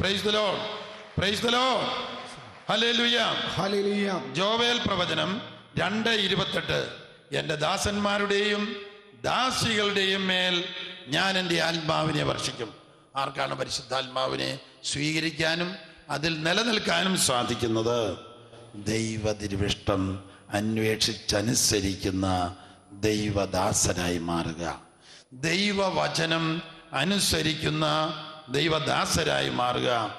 Praise the lord praise the lord hallelujah hallelujah Joel പ്രവചനം രണ്ട് ഇരുപത്തെട്ട്. എന്റെ ദാസന്മാരുടെയും ദാസികളുടെയും മേൽ ഞാൻ എന്റെ ആത്മാവിനെ വർഷിക്കും. ആർക്കാണ് പരിശുദ്ധാത്മാവിനെ സ്വീകരിക്കാനും അതിൽ നിലനിൽക്കാനും സാധിക്കുന്നത്? ദൈവതിരുവിഷ്ടം അന്വേഷിച്ചനുസരിക്കുന്ന ദൈവദാസനായി മാറുക. ദൈവവചനം അനുസരിക്കുന്ന ദൈവദാസരായി മാറുക.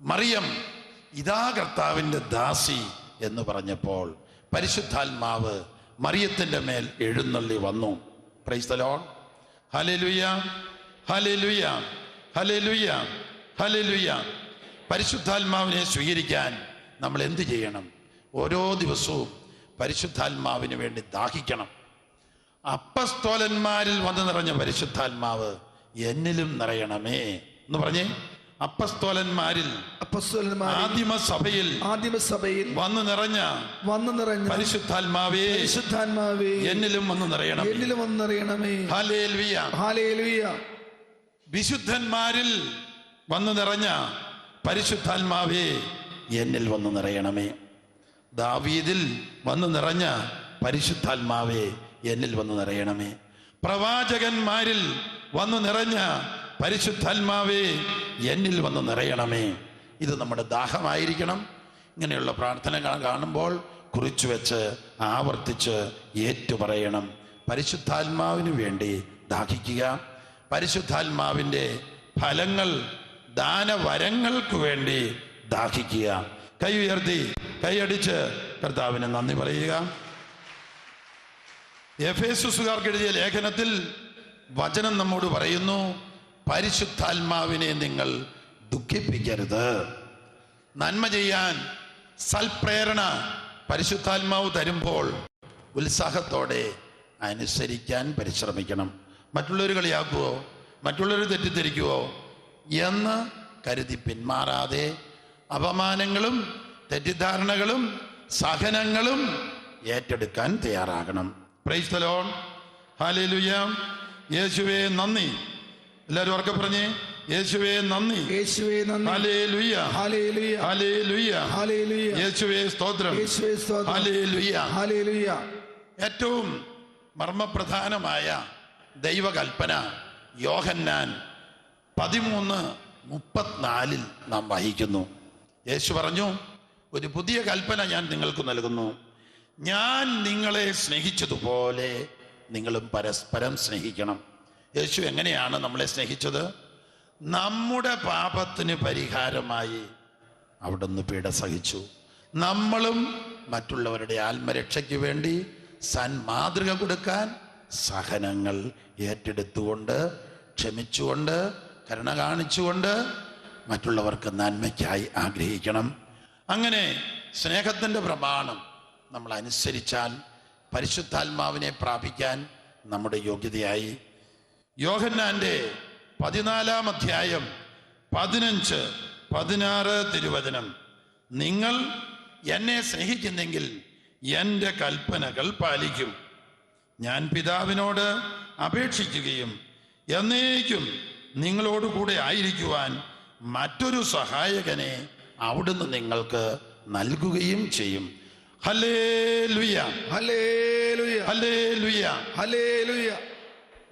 മറിയം ഇതാ കർത്താവിന്റെ ദാസി എന്ന് പറഞ്ഞപ്പോൾ പരിശുദ്ധാത്മാവ് മറിയത്തിന്റെ മേൽ എഴുന്നള്ളി വന്നു. പ്രൈസ്തലോൺ ഹലലുയ ഹലലുയ ഹലലുയ ഹലലുയ പരിശുദ്ധാത്മാവിനെ സ്വീകരിക്കാൻ നമ്മൾ എന്ത് ചെയ്യണം? ഓരോ ദിവസവും പരിശുദ്ധാത്മാവിന് വേണ്ടി ദാഹിക്കണം. അപ്പസ്തോലന്മാരിൽ വന്നു നിറഞ്ഞ പരിശുദ്ധാത്മാവ് എന്നിലും നിറയണമേ എന്ന് പറഞ്ഞേ അപ്പസ്തോലന്മാരിൽ സഭയിൽ ആദിമ സഭയിൽ വന്നു നിറഞ്ഞ വന്നു നിറഞ്ഞ പരിശുദ്ധാത്മാവേ പരിശുദ്ധാത്മാവേ എന്നിലും വന്നു നിറയണം എന്നിലും വന്നു നിറയണമേ. ഹാലേൽവിയ ഹാലേൽവിയ വിശുദ്ധന്മാരിൽ വന്നു നിറഞ്ഞ പരിശുദ്ധാത്മാവേ എന്നിൽ വന്നു നിറയണമേ. ദാവീദിൽ വന്നു നിറഞ്ഞ പരിശുദ്ധാത്മാവേ എന്നിൽ വന്നു നിറയണമേ. പ്രവാചകന്മാരിൽ വന്നു നിറഞ്ഞ പരിശുദ്ധാത്മാവേ എന്നിൽ വന്ന് നിറയണമേ. ഇത് നമ്മുടെ ദാഹമായിരിക്കണം. ഇങ്ങനെയുള്ള പ്രാർത്ഥനകൾ കാണുമ്പോൾ കുറിച്ചു വെച്ച് ആവർത്തിച്ച് ഏറ്റുപറയണം. പരിശുദ്ധാത്മാവിന് വേണ്ടി ദാഹിക്കുക. പരിശുദ്ധാത്മാവിന്റെ ഫലങ്ങൾ ദാനവരങ്ങൾക്ക് വേണ്ടി ദാഹിക്കുക. കൈ ഉയർത്തി കൈയടിച്ച് കർത്താവിന് നന്ദി പറയുക. എഫേസുസുകാർക്ക് എഴുതിയ ലേഖനത്തിൽ വചനം നമ്മോട് പറയുന്നു പരിശുദ്ധാത്മാവിനെ നിങ്ങൾ ദുഃഖിപ്പിക്കരുത്. നന്മ ചെയ്യാൻ സൽപ്രേരണ പരിശുദ്ധാത്മാവ് തരുമ്പോൾ ഉത്സാഹത്തോടെ അനുസരിക്കാൻ പരിശ്രമിക്കണം. മറ്റുള്ളവർ കളിയാക്കുവോ? മറ്റുള്ളവർ തെറ്റിദ്ധരിക്കുവോ? എന്ന് കരുതി പിന്മാറാതെ അപമാനങ്ങളും തെറ്റിദ്ധാരണകളും സഹനങ്ങളും ഏറ്റെടുക്കാൻ തയ്യാറാകണം. പ്രൈസ് ലോർഡ് ഹല്ലേലൂയ യേശുവേ നന്ദി. എല്ലാവരും ഉറക്കെ പറഞ്ഞേ യേശുവേ നന്ദി. യേശുവേ നന്ദി. ഹല്ലേലൂയ. ഹല്ലേലൂയ. ഹല്ലേലൂയ. ഹല്ലേലൂയ. യേശുവേ സ്തോത്രം. യേശുവേ സ്തോത്രം. ഹല്ലേലൂയ. ഹല്ലേലൂയ. ഏറ്റവും മർമ്മപ്രധാനമായ ദൈവകൽപ്പന യോഹന്നാൻ പതിമൂന്ന് മുപ്പത്തിനാലിൽ നാം വഹിക്കുന്നു യേശു പറഞ്ഞു ഒരു പുതിയ കൽപ്പന ഞാൻ നിങ്ങൾക്ക് നൽകുന്നു. ഞാൻ നിങ്ങളെ സ്നേഹിച്ചതുപോലെ നിങ്ങളും പരസ്പരം സ്നേഹിക്കണം. യേശു എങ്ങനെയാണ് നമ്മളെ സ്നേഹിച്ചത്? നമ്മുടെ പാപത്തിന് പരിഹാരമായി അവിടുന്ന് പീഡ സഹിച്ചു. നമ്മളും മറ്റുള്ളവരുടെ ആത്മരക്ഷയ്ക്ക് വേണ്ടി സന്മാതൃക കൊടുക്കാൻ സഹനങ്ങൾ ഏറ്റെടുത്തുകൊണ്ട് ക്ഷമിച്ചുകൊണ്ട് കരുണ കാണിച്ചുകൊണ്ട് മറ്റുള്ളവർക്ക് നന്മയ്ക്കായി ആഗ്രഹിക്കണം. അങ്ങനെ സ്നേഹത്തിന്റെ പ്രമാണം നമ്മൾ അനുസരിച്ചാൽ പരിശുദ്ധാത്മാവിനെ പ്രാപിക്കാൻ നമ്മുടെ യോഗ്യതയായി. യോഹന്നാന്റെ പതിനാലാം അധ്യായം പതിനഞ്ച് പതിനാറ് തിരുവചനം. നിങ്ങൾ എന്നെ സ്നേഹിക്കുന്നെങ്കിൽ എന്റെ കൽപ്പനകൾ പാലിക്കും. ഞാൻ പിതാവിനോട് അപേക്ഷിക്കുകയും എന്നേക്കും നിങ്ങളോട് കൂടെ ആയിരിക്കുവാൻ മറ്റൊരു സഹായകനെ അവിടുന്ന് നിങ്ങൾക്ക് നൽകുകയും ചെയ്യും.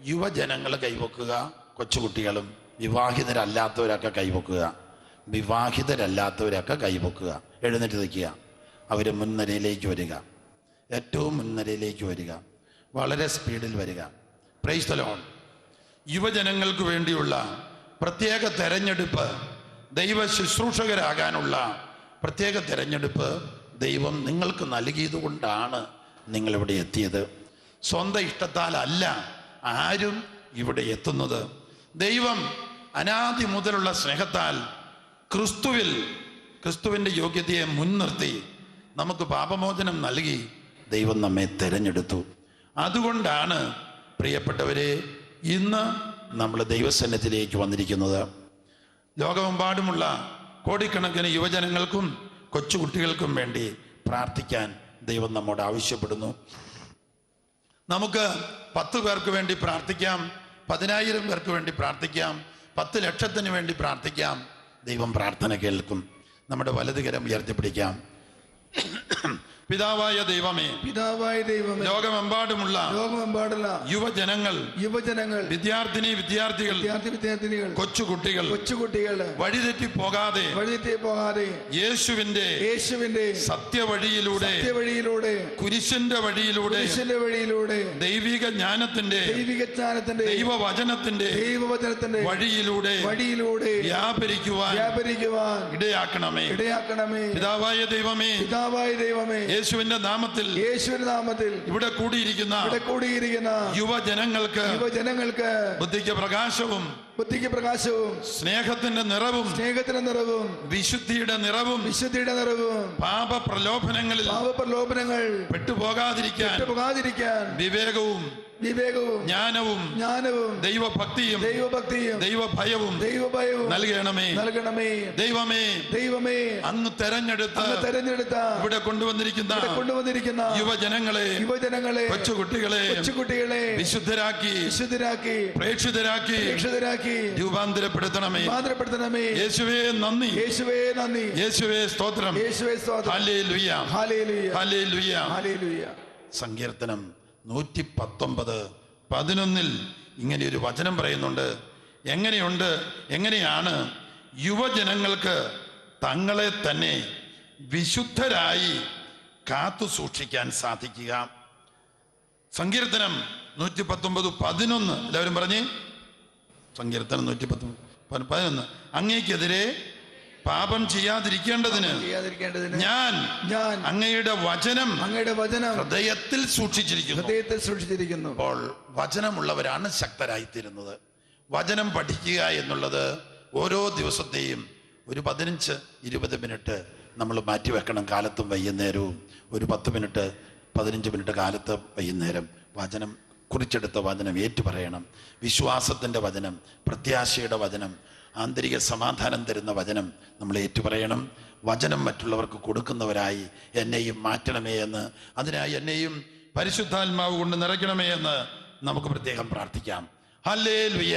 യുവജനങ്ങൾ കൈവക്കുക കൊച്ചുകുട്ടികളും വിവാഹിതരല്ലാത്തവരൊക്കെ കൈവക്കുക വിവാഹിതരല്ലാത്തവരൊക്കെ കൈവക്കുക. എഴുന്നേറ്റ് നിൽക്കുക. അവർ മുൻനിരയിലേക്ക് വരിക. ഏറ്റവും മുൻനിരയിലേക്ക് വരിക. വളരെ സ്പീഡിൽ വരിക. പ്രൈസ് തലോൺ യുവജനങ്ങൾക്ക് വേണ്ടിയുള്ള പ്രത്യേക തെരഞ്ഞെടുപ്പ് ദൈവ ശുശ്രൂഷകരാകാനുള്ള പ്രത്യേക തെരഞ്ഞെടുപ്പ് ദൈവം നിങ്ങൾക്ക് നൽകിയതുകൊണ്ടാണ് നിങ്ങളിവിടെ എത്തിയത്. സ്വന്തം ഇഷ്ടത്താലല്ല ആരും ഇവിടെ എത്തുന്നത്. ദൈവം അനാദി മുതലുള്ള സ്നേഹത്താൽ ക്രിസ്തുവിൽ ക്രിസ്തുവിന്റെ യോഗ്യതയെ മുൻനിർത്തി നമുക്ക് പാപമോചനം നൽകി ദൈവം നമ്മെ തിരഞ്ഞെടുത്തു. അതുകൊണ്ടാണ് പ്രിയപ്പെട്ടവരെ ഇന്ന് നമ്മൾ ദൈവസന്നിധിയിലേക്ക് വന്നിരിക്കുന്നത്. ലോകമെമ്പാടുമുള്ള കോടിക്കണക്കിന് യുവജനങ്ങൾക്കും കൊച്ചുകുട്ടികൾക്കും വേണ്ടി പ്രാർത്ഥിക്കാൻ ദൈവം നമ്മോട് ആവശ്യപ്പെടുന്നു. നമുക്ക് പത്ത് പേർക്ക് വേണ്ടി പ്രാർത്ഥിക്കാം പതിനായിരം പേർക്ക് വേണ്ടി പ്രാർത്ഥിക്കാം പത്ത് ലക്ഷത്തിന് വേണ്ടി പ്രാർത്ഥിക്കാം. ദൈവം പ്രാർത്ഥന കേൾക്കും. നമ്മുടെ വലതുകരം ഉയർത്തിപ്പിടിക്കാം. പിതാവായ ദൈവമേ പിതാവായ ദൈവമേ ലോകമെമ്പാടുമുള്ള ലോകമെമ്പാടുള്ള യുവജനങ്ങൾ യുവജനങ്ങൾ വിദ്യാർത്ഥിനി വിദ്യാർത്ഥികൾ വിദ്യാർത്ഥി വിദ്യാർത്ഥിനികൾ കൊച്ചുകുട്ടികൾ കൊച്ചുകുട്ടികൾ വഴിതെറ്റി പോകാതെ വഴിതെറ്റി പോകാതെ യേശുവിന്റെ യേശുവിന്റെ സത്യവഴിയിലൂടെ സത്യവഴിയിലൂടെ കുരിശന്റെ വഴിയിലൂടെ കുരിശിന്റെ വഴിയിലൂടെ ദൈവിക ജ്ഞാനത്തിന്റെ ദൈവിക ജ്ഞാനത്തിന്റെ ദൈവവചനത്തിന്റെ ദൈവവചനത്തിന്റെ വഴിയിലൂടെ വഴിയിലൂടെ വ്യാപരിക്കുവാൻ വ്യാപരിക്കുവാൻ ഇടയാക്കണമേ. ഇടയാക്കണമേ. പിതാവായ ദൈവമേ പിതാവായ ദൈവമേ യേശുവിന്റെ നാമത്തിൽ യേശുവിന്റെ നാമത്തിൽ ഇവിടെ കൂടിയിരിക്കുന്ന ഇവിടെ കൂടിയിരിക്കുന്ന യുവജനങ്ങൾക്ക് യുവജനങ്ങൾക്ക് ബുദ്ധിക്ക് പ്രകാശവും ബുദ്ധിക്ക് പ്രകാശവും സ്നേഹത്തിന്റെ നിറവും സ്നേഹത്തിന്റെ നിറവും വിശുദ്ധിയുടെ നിറവും വിശുദ്ധിയുടെ നിറവും പാപ പ്രലോഭനങ്ങളിൽ പാപ പ്രലോഭനങ്ങൾ പെട്ടുപോകാതിരിക്കാൻ പോകാതിരിക്കാൻ വിവേകവും വിവേകവും ജ്ഞാനവും ജ്ഞാനവും ദൈവഭക്തിയും ദൈവഭക്തിയും ദൈവഭയവും ദൈവഭയവും നൽകണമേ. നൽകണമേ. ദൈവമേ. ദൈവമേ. അങ്ങ് തെരഞ്ഞെടുത്ത തെരഞ്ഞെടുത്ത ഇവിടെ കൊണ്ടുവന്നിരിക്കുന്ന കൊണ്ടുവന്നിരിക്കുന്ന യുവജനങ്ങളെ യുവജനങ്ങളെ കൊച്ചുകുട്ടികളെ കൊച്ചുകുട്ടികളെ വിശുദ്ധരാക്കി വിശുദ്ധരാക്കി പ്രേക്ഷിതരാക്കി പ്രേക്ഷിതരാക്കി രൂപാന്തരപ്പെടുത്തണമേ. മാതൃപ്പെടുത്തണമേ യേശുവേ നന്ദി. യേശുവേ നന്ദി. യേശുവേ സ്തോത്രം. യേശുവേ സ്തോത്രം. ഹല്ലേലൂയ. ഹല്ലേലൂയ. ഹല്ലേലൂയ. ഹല്ലേലൂയ. സങ്കീർത്തനം. നൂറ്റി പത്തൊമ്പത് പതിനൊന്നിൽ ഇങ്ങനെ ഒരു വചനം പറയുന്നുണ്ട്. എങ്ങനെയുണ്ട്? എങ്ങനെയാണ്? യുവജനങ്ങൾക്ക് തങ്ങളെ തന്നെ വിശുദ്ധരായി കാത്തു സൂക്ഷിക്കാൻ സാധിക്കുക. സങ്കീർത്തനം നൂറ്റി പത്തൊമ്പത് പതിനൊന്ന്. എല്ലാവരും പറഞ്ഞേ? സങ്കീർത്തനം നൂറ്റി പത്തൊമ്പത് പതിനൊന്ന്. അങ്ങേക്കെതിരെ പാപം ചെയ്യാതിരിക്കേണ്ടതിന് ചെയ്യാതിരിക്കേണ്ടതിന് ഞാൻ ഞാൻ അങ്ങയുടെ വചനം അങ്ങയുടെ വചനം ഹൃദയത്തിൽ സൂക്ഷിച്ചിരിക്കുന്നു. ഹൃദയത്തിൽ സൂക്ഷിച്ചിരിക്കുന്നു. അപ്പോൾ വചനമുള്ളവരാണ് ശക്തരായി ശക്തരായിത്തീരുന്നത്. വചനം പഠിക്കുക എന്നുള്ളത് ഓരോ ദിവസത്തെയും ഒരു പതിനഞ്ച് ഇരുപത് മിനിറ്റ് നമ്മൾ മാറ്റി വെക്കണം കാലത്തും വൈകുന്നേരവും. ഒരു പത്ത് മിനിറ്റ് പതിനഞ്ച് മിനിറ്റ് കാലത്ത് വൈകുന്നേരം. വചനം കുറിച്ചെടുത്ത വചനം ഏറ്റുപറയണം വിശ്വാസത്തിന്റെ വചനം പ്രത്യാശയുടെ വചനം ആന്തരിക സമാധാനം തരുന്ന വചനം നമ്മൾ ഏറ്റുപറയണം. വചനം മറ്റുള്ളവർക്ക് കൊടുക്കുന്നവരായി എന്നെയും മാറ്റണമേ എന്ന്. അതിനായി എന്നെയും പരിശുദ്ധാത്മാവ് കൊണ്ട് നിറയ്ക്കണമേ എന്ന് നമുക്ക് പ്രത്യേകം പ്രാർത്ഥിക്കാം. ആറുപേർക്ക്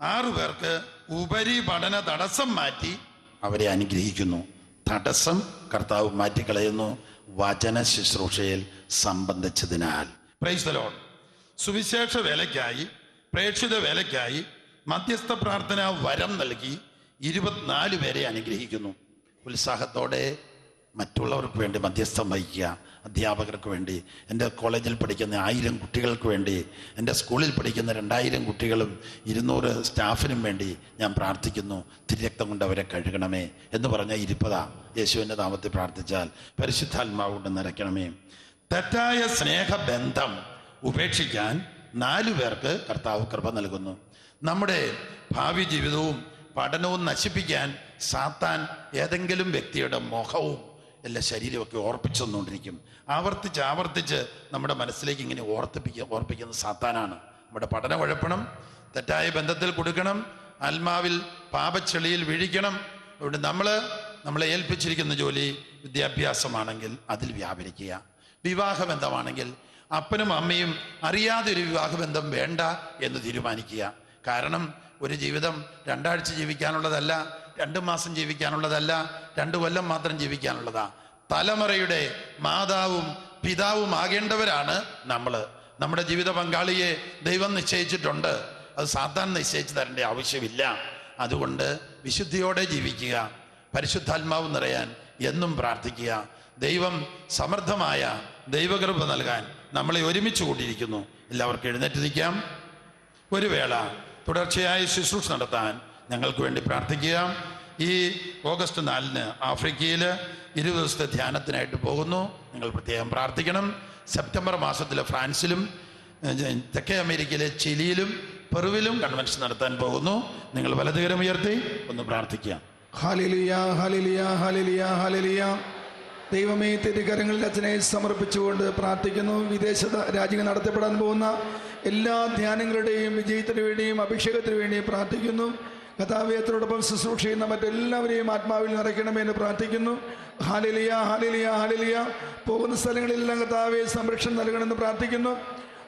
ആറു പേർക്ക് ഉപരിപഠന തടസ്സം മാറ്റി അവരെ അനുഗ്രഹിക്കുന്നു. തടസ്സം കർത്താവ് മാറ്റിക്കളയുന്നു. വചന ശുശ്രൂഷയിൽ സംബന്ധിച്ചതിനാൽ. സുവിശേഷ വേലയ്ക്കായി പ്രേക്ഷിത വേലയ്ക്കായി മധ്യസ്ഥ പ്രാർത്ഥന വരം നൽകി ഇരുപത്തിനാല് പേരെ അനുഗ്രഹിക്കുന്നു. ഉത്സാഹത്തോടെ മറ്റുള്ളവർക്ക് വേണ്ടി മധ്യസ്ഥം വഹിക്കുക. അധ്യാപകർക്ക് വേണ്ടി എന്റെ കോളേജിൽ പഠിക്കുന്ന ആയിരം കുട്ടികൾക്ക് വേണ്ടി എന്റെ സ്കൂളിൽ പഠിക്കുന്ന രണ്ടായിരം കുട്ടികളും ഇരുന്നൂറ് സ്റ്റാഫിനും വേണ്ടി ഞാൻ പ്രാർത്ഥിക്കുന്നു. തിരക്തം കൊണ്ട് അവരെ കഴുകണമേ എന്ന് പറഞ്ഞ ഇരുപതാ യേശുവിന്റെ നാമത്തിൽ പ്രാർത്ഥിച്ചാൽ പരിശുദ്ധാത്മാവ് കൊണ്ട് നിറയ്ക്കണമേ. തെറ്റായ സ്നേഹബന്ധം ഉപേക്ഷിക്കാൻ നാലു പേർക്ക് കർത്താവ് കൃപ നൽകുന്നു. നമ്മുടെ ഭാവി ജീവിതവും പഠനവും നശിപ്പിക്കാൻ സാത്താൻ ഏതെങ്കിലും വ്യക്തിയുടെ മുഖവും എല്ലാ ശരീരമൊക്കെ ഓർപ്പിച്ചു തന്നുകൊണ്ടിരിക്കും. ആവർത്തിച്ച് ആവർത്തിച്ച് നമ്മുടെ മനസ്സിലേക്ക് ഇങ്ങനെ ഓർത്തിപ്പിക്കുക ഓർപ്പിക്കുന്ന സാത്താനാണ്. നമ്മുടെ പഠനം ഉഴപ്പണം തെറ്റായ ബന്ധത്തിൽ കൊടുക്കണം ആത്മാവിൽ പാപച്ചെളിയിൽ വീഴിക്കണം. അതുകൊണ്ട് നമ്മൾ നമ്മളെ ഏൽപ്പിച്ചിരിക്കുന്ന ജോലി വിദ്യാഭ്യാസമാണെങ്കിൽ അതിൽ വ്യാപരിക്കുക. വിവാഹബന്ധമാണെങ്കിൽ അപ്പനും അമ്മയും അറിയാതെ ഒരു വിവാഹബന്ധം വേണ്ട എന്ന് തീരുമാനിക്കുക. കാരണം ഒരു ജീവിതം രണ്ടാഴ്ച ജീവിക്കാനുള്ളതല്ല രണ്ട് മാസം ജീവിക്കാനുള്ളതല്ല രണ്ട് കൊല്ലം മാത്രം ജീവിക്കാനുള്ളതാ. തലമുറയുടെ മാതാവും പിതാവും ആകേണ്ടവരാണ് നമ്മൾ നമ്മുടെ ജീവിത പങ്കാളിയെ ദൈവം നിശ്ചയിച്ചിട്ടുണ്ട്. അത് സാത്താൻ നിശ്ചയിച്ചു തരേണ്ട ആവശ്യമില്ല. അതുകൊണ്ട് വിശുദ്ധിയോടെ ജീവിക്കുക പരിശുദ്ധാത്മാവ് നിറയാൻ എന്നും പ്രാർത്ഥിക്കുക. ദൈവം സമൃദ്ധമായ ദൈവകൃപ നൽകാൻ നമ്മളെ ഒരുമിച്ച് കൂട്ടിയിരിക്കുന്നു. എല്ലാവർക്കും എഴുന്നേറ്റ് നിൽക്കാം ഒരു വേള തുടർച്ചയായി ശുശ്രൂഷ നടത്താൻ ഞങ്ങൾക്ക് വേണ്ടി പ്രാർത്ഥിക്കുക. ഈ ഓഗസ്റ്റ് നാലിന് ആഫ്രിക്കയിൽ ഇരുപത് ദിവസത്തെ ധ്യാനത്തിനായിട്ട് പോകുന്നു. നിങ്ങൾ പ്രത്യേകം പ്രാർത്ഥിക്കണം. സെപ്റ്റംബർ മാസത്തിൽ ഫ്രാൻസിലും തെക്കേ അമേരിക്കയിലെ ചിലിയിലും പെറുവിലും കൺവെൻഷൻ നടത്താൻ പോകുന്നു. നിങ്ങൾ വലതുകരം ഉയർത്തി ഒന്ന് പ്രാർത്ഥിക്കാം. ഹാലിലിയ ഹാലിലിയ ഹാലിലിയ ഹാലിലിയ. ദൈവമേ തിരുകരങ്ങളിൽ അച്ഛനെ സമർപ്പിച്ചുകൊണ്ട് പ്രാർത്ഥിക്കുന്നു. വിദേശ രാജ്യങ്ങൾ നടത്തപ്പെടാൻ പോകുന്ന എല്ലാ ധ്യാനങ്ങളുടെയും വിജയത്തിനു വേണ്ടിയും അഭിഷേകത്തിനു വേണ്ടിയും പ്രാർത്ഥിക്കുന്നു. കഥാവയത്തിനോടൊപ്പം ശുശ്രൂഷ ചെയ്യുന്ന മറ്റെല്ലാവരെയും ആത്മാവിൽ നിറയ്ക്കണമെന്ന് പ്രാർത്ഥിക്കുന്നു. Hallelujah hallelujah ഹാലിലിയ. പോകുന്ന സ്ഥലങ്ങളിലെല്ലാം കഥാവെ സംരക്ഷണം നൽകണമെന്ന് പ്രാർത്ഥിക്കുന്നു.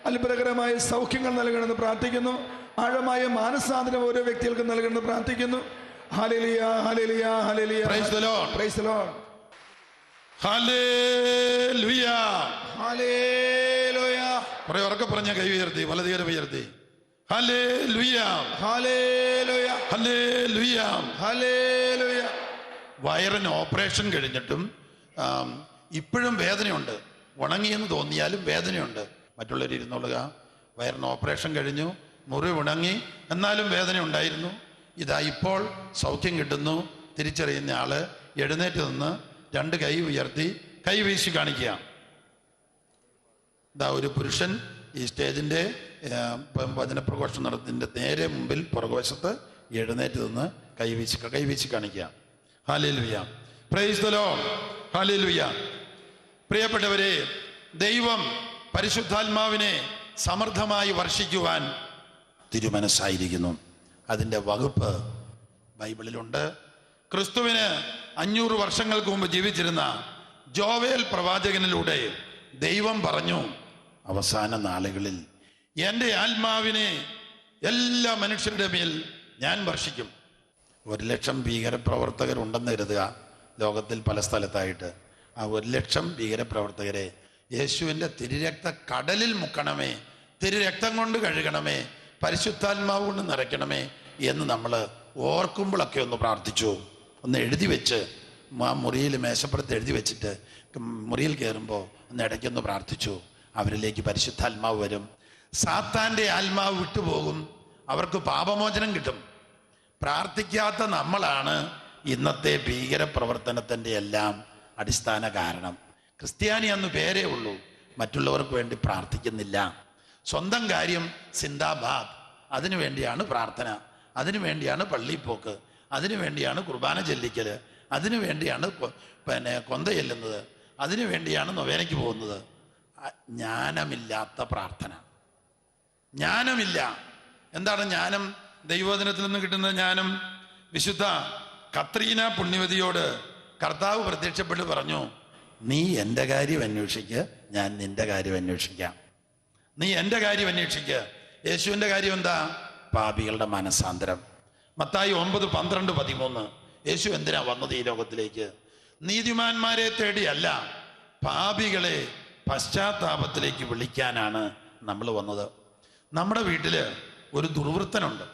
അത്ഭുതകരമായ സൗഖ്യങ്ങൾ നൽകണമെന്ന് പ്രാർത്ഥിക്കുന്നു. ആഴമായ മാനസാന്തരം ഓരോ വ്യക്തികൾക്കും നൽകണമെന്ന് പ്രാർത്ഥിക്കുന്നു. Hallelujah hallelujah hallelujah. Praise the lord praise the lord കുറെ ഉറക്കെ പറഞ്ഞ കൈ ഉയർത്തി വലതുകരം ഉയർത്തി. വയറിന് ഓപ്പറേഷൻ കഴിഞ്ഞിട്ടും ഇപ്പോഴും വേദനയുണ്ട്. ഉണങ്ങിയെന്ന് തോന്നിയാലും വേദനയുണ്ട്. മറ്റുള്ളവർ ഇരുന്നോളുക. വയറിന് ഓപ്പറേഷൻ കഴിഞ്ഞു മുറി ഉണങ്ങി എന്നാലും വേദന ഉണ്ടായിരുന്നു ഇതാ ഇപ്പോൾ സൗഖ്യം കിട്ടുന്നു. തിരിച്ചറിയുന്ന ആൾ എഴുന്നേറ്റ് നിന്ന് രണ്ട് കൈ ഉയർത്തി കൈ വീശി കാണിക്കുക. ഇതാ ഒരു പുരുഷൻ ഈ സ്റ്റേജിന്റെ വചനപ്രഘോഷം നടത്തിന്റെ നേരെ മുമ്പിൽ പുറകുവശത്ത് എഴുന്നേറ്റ് നിന്ന് കൈവീശി കൈവീശി കാണിക്കുക. ഹാലിൽ വിയ പ്രൈസ്തലോ ഹാലിൽ വിയ പ്രിയപ്പെട്ടവരെ ദൈവം പരിശുദ്ധാത്മാവിനെ സമർത്ഥമായി വർഷിക്കുവാൻ തിരുമനസ്സായിരിക്കുന്നു. അതിന്റെ വകുപ്പ് ബൈബിളിലുണ്ട്. ക്രിസ്തുവിന് അഞ്ഞൂറ് വർഷങ്ങൾക്ക് മുമ്പ് ജീവിച്ചിരുന്ന ജോവേൽ പ്രവാചകനിലൂടെ ദൈവം പറഞ്ഞു അവസാന നാളുകളിൽ എന്റെ ആത്മാവിനെ എല്ലാ മനുഷ്യരുടെ മേൽ ഞാൻ വർഷിക്കും. ഒരു ലക്ഷം ഭീകരപ്രവർത്തകരുണ്ടെന്ന് കരുതുക. ലോകത്തിൽ പല സ്ഥലത്തായിട്ട് ആ ഒരു ലക്ഷം ഭീകരപ്രവർത്തകരെ യേശുവിന്റെ തിരുരക്ത കടലിൽ മുക്കണമേ തിരുരക്തം കൊണ്ട് കഴുകണമേ പരിശുദ്ധാത്മാവ് കൊണ്ട് നിറയ്ക്കണമേ എന്ന് നമ്മൾ ഓർക്കുമ്പോഴൊക്കെ ഒന്ന് പ്രാർത്ഥിച്ചു. ഒന്ന് എഴുതി വെച്ച് ആ മുറിയിൽ മേശപ്പുറത്ത് എഴുതി വെച്ചിട്ട് മുറിയിൽ കയറുമ്പോൾ ഒന്ന് ഇടയ്ക്കൊന്ന് പ്രാർത്ഥിച്ചു. അവരിലേക്ക് പരിശുദ്ധാത്മാവ് വരും. സാത്താന്റെ ആത്മാവ് വിട്ടുപോകും. അവർക്ക് പാപമോചനം കിട്ടും. പ്രാർത്ഥിക്കാത്ത നമ്മളാണ് ഇന്നത്തെ ഭീകരപ്രവർത്തനത്തിന്റെ എല്ലാം അടിസ്ഥാന കാരണം. ക്രിസ്ത്യാനി അന്ന് പേരേ ഉള്ളൂ. മറ്റുള്ളവർക്ക് വേണ്ടി പ്രാർത്ഥിക്കുന്നില്ല. സ്വന്തം കാര്യം സിന്ദാബാദ്. അതിനു വേണ്ടിയാണ് പ്രാർത്ഥന. അതിനു വേണ്ടിയാണ് പള്ളിപ്പോക്ക്. അതിനു വേണ്ടിയാണ് കുർബാന ചെല്ലിക്കൽ അതിനു വേണ്ടിയാണ് പിന്നെ കൊന്ത ചെല്ലുന്നത്. അതിനു വേണ്ടിയാണ് നൊവേനയ്ക്ക് പോകുന്നത്. ജ്ഞാനമില്ലാത്ത പ്രാർത്ഥന. ജ്ഞാനമില്ല. എന്താണ് ജ്ഞാനം? ദൈവോദനത്തിൽ നിന്ന് കിട്ടുന്ന ജ്ഞാനം. വിശുദ്ധ കത്രീന പുണ്യവതിയോട് കർത്താവ് പ്രത്യക്ഷപ്പെട്ട് പറഞ്ഞു നീ എന്റെ കാര്യം അന്വേഷിക്ക്. ഞാൻ നിന്റെ കാര്യം അന്വേഷിക്കാം. നീ എന്റെ കാര്യം അന്വേഷിക്ക്. യേശുവിന്റെ കാര്യം എന്താ? പാപികളുടെ മനസാന്തരം. മത്തായി ഒമ്പത് പന്ത്രണ്ട് പതിമൂന്ന്. യേശു എന്തിനാ വന്നത് ഈ ലോകത്തിലേക്ക്? നീതിമാന്മാരെ തേടിയല്ല പാപികളെ പശ്ചാത്താപത്തിലേക്ക് വിളിക്കാനാണ് നമ്മൾ വന്നത്. നമ്മുടെ വീട്ടിൽ ഒരു ദുർവൃത്തനുണ്ട്.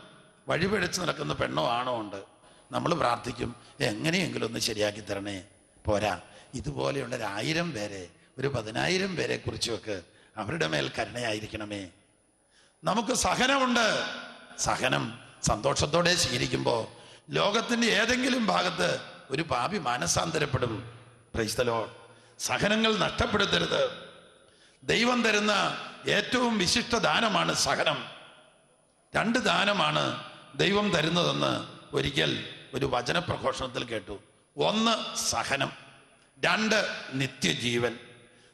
വഴിപിഴച്ച് നടക്കുന്ന പെണ്ണോ ആണോ ഉണ്ട്. നമ്മൾ പ്രാർത്ഥിക്കും എങ്ങനെയെങ്കിലും ഒന്ന് ശരിയാക്കി തരണേ പോരാ. ഇതുപോലെയുള്ള ഒരു ആയിരം പേരെ ഒരു പതിനായിരം പേരെ കുറിച്ചുമൊക്കെ അവരുടെ മേൽ കരുണയായിരിക്കണമേ. നമുക്ക് സഹനമുണ്ട്. സഹനം സന്തോഷത്തോടെ സ്വീകരിക്കുമ്പോൾ ലോകത്തിന്റെ ഏതെങ്കിലും ഭാഗത്ത് ഒരു പാപി മാനസാന്തരപ്പെടും. പ്രൈസ്തലോ സഹനങ്ങൾ നഷ്ടപ്പെടുത്തരുത്. ദൈവം തരുന്ന ഏറ്റവും വിശിഷ്ട ദാനമാണ് സഹനം. രണ്ട് ദാനമാണ് ദൈവം തരുന്നതെന്ന് ഒരിക്കൽ ഒരു വചനപ്രഘോഷണത്തിൽ കേട്ടു. ഒന്ന് സഹനം രണ്ട് നിത്യജീവൻ.